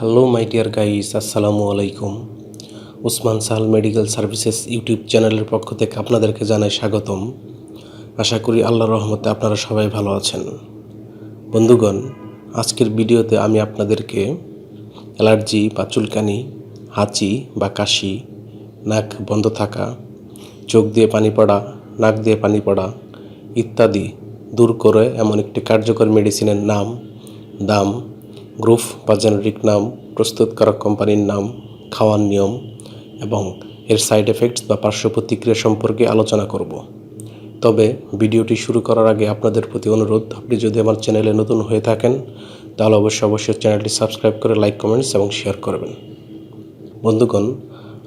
Hello my dear guys আসসালামু আলাইকুম Usman Sahal medical services YouTube চ্যানেলের পক্ষ থেকে আপনাদেরকে জানাই স্বাগতম। আশা করি আল্লাহর রহমতে আপনারা সবাই ভালো আছেন। বন্ধুগণ, আজকের ভিডিওতে আমি আপনাদেরকে অ্যালার্জি বা চুলকানি, হাঁচি বা কাশি, নাক বন্ধ থাকা, চোখ দিয়ে পানি পড়া, নাক দিয়ে পানি পড়া ইত্যাদি দূর করে এমন একটি কার্যকর মেডিসিনের নাম দাম গ্রুপ বা জেনারিক নাম, প্রস্তুতকারক কোম্পানির নাম, খাওয়ার নিয়ম এবং এর সাইড এফেক্টস বা পার্শ্ব প্রতিক্রিয়া সম্পর্কে আলোচনা করব। তবে ভিডিওটি শুরু করার আগে আপনাদের প্রতি অনুরোধ, আপনি যদি আমার চ্যানেলে নতুন হয়ে থাকেন, তাহলে অবশ্যই অবশ্যই চ্যানেলটি সাবস্ক্রাইব করে লাইক, কমেন্টস এবং শেয়ার করবেন। বন্ধুগণ,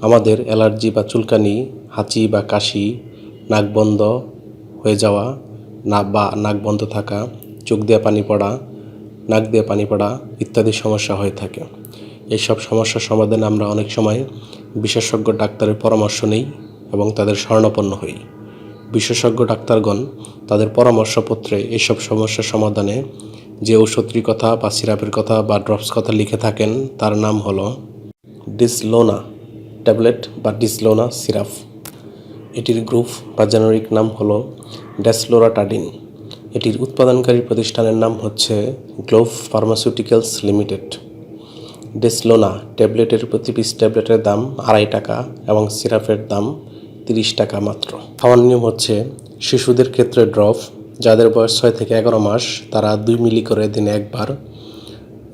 আমাদের অ্যালার্জি বা চুলকানি, হাঁচি বা কাশি, নাক বন্ধ হয়ে যাওয়া, না বা নাক বন্ধ থাকা, চোখ দিয়ে পানি পড়া নাক দিয়ে পানি পড়া ইত্যাদি সমস্যা হয়ে থাকে। এইসব সমস্যার সমাধানে আমরা অনেক সময় বিশেষজ্ঞ ডাক্তারের পরামর্শ নেই এবং তাদের শরণাপন্ন হই। বিশেষজ্ঞ ডাক্তারগণ তাদের পরামর্শপত্রে এইসব সমস্যার সমাধানে যে ঔষধটির কথা বা সিরাপের কথা বা ড্রপস কথা লিখে থাকেন, তার নাম হলো ডিসলোনা ট্যাবলেট বা ডিসলোনা সিরাপ। এটির গ্রুপ বা জেনারিক নাম হলো ড্যাসলোরাটাডিন এটির উৎপাদনকারী প্রতিষ্ঠানের নাম হচ্ছে গ্লোভ ফার্মাসিউটিক্যালস লিমিটেড। ডেসলোনা ট্যাবলেটের প্রতি পিস ট্যাবলেটের দাম আড়াই টাকা এবং সিরাপের দাম তিরিশ টাকা মাত্র। খাওয়ার নিয়ম হচ্ছে, শিশুদের ক্ষেত্রে ড্রপ, যাদের বয়স ছয় থেকে এগারো মাস, তারা দুই মিলি করে দিনে একবার,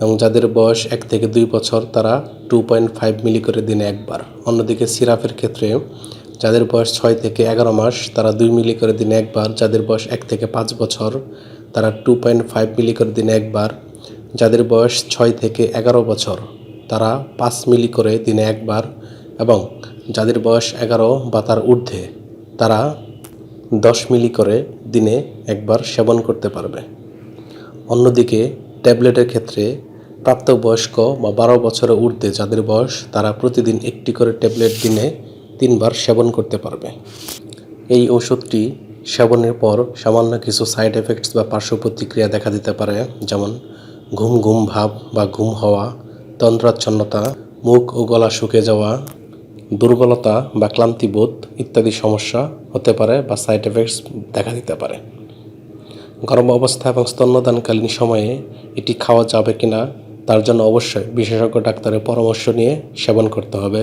এবং যাদের বয়স এক থেকে দুই বছর, তারা টু পয়েন্ট ফাইভ মিলি করে দিনে একবার। অন্যদিকে সিরাপের ক্ষেত্রে যাদের বয়স ছয় থেকে এগারো মাস, তারা দুই মিলি করে দিনে একবার। যাদের বয়স এক থেকে পাঁচ বছর, তারা টু পয়েন্ট ফাইভ মিলি করে দিনে একবার। যাদের বয়স ছয় থেকে এগারো বছর, তারা পাঁচ মিলি করে দিনে একবার। এবং যাদের বয়স এগারো বা তার ঊর্ধ্বে, তারা দশ মিলি করে দিনে একবার সেবন করতে পারবে। অন্যদিকে, ট্যাবলেটের ক্ষেত্রে প্রাপ্তবয়স্ক বা বারো বছরের ঊর্ধ্বে যাদের বয়স, তারা প্রতিদিন একটি করে ট্যাবলেট দিনে তিনবার সেবন করতে পারবে। এই ওষুধটি সেবনের পর সামান্য কিছু সাইড এফেক্টস বা পার্শ্ব প্রতিক্রিয়া দেখা দিতে পারে, যেমন ঘুম ঘুম ভাব বা ঘুম হওয়া, তন্দ্রাচ্ছন্নতা, মুখ ও গলা শুকে যাওয়া, দুর্বলতা বা ক্লান্তিবোধ ইত্যাদি সমস্যা হতে পারে বা সাইড এফেক্টস দেখা দিতে পারে। গরম অবস্থা এবং স্তন্যদানকালীন সময়ে এটি খাওয়া যাবে কিনা, তার জন্য অবশ্যই বিশেষজ্ঞ ডাক্তারের পরামর্শ নিয়ে সেবন করতে হবে।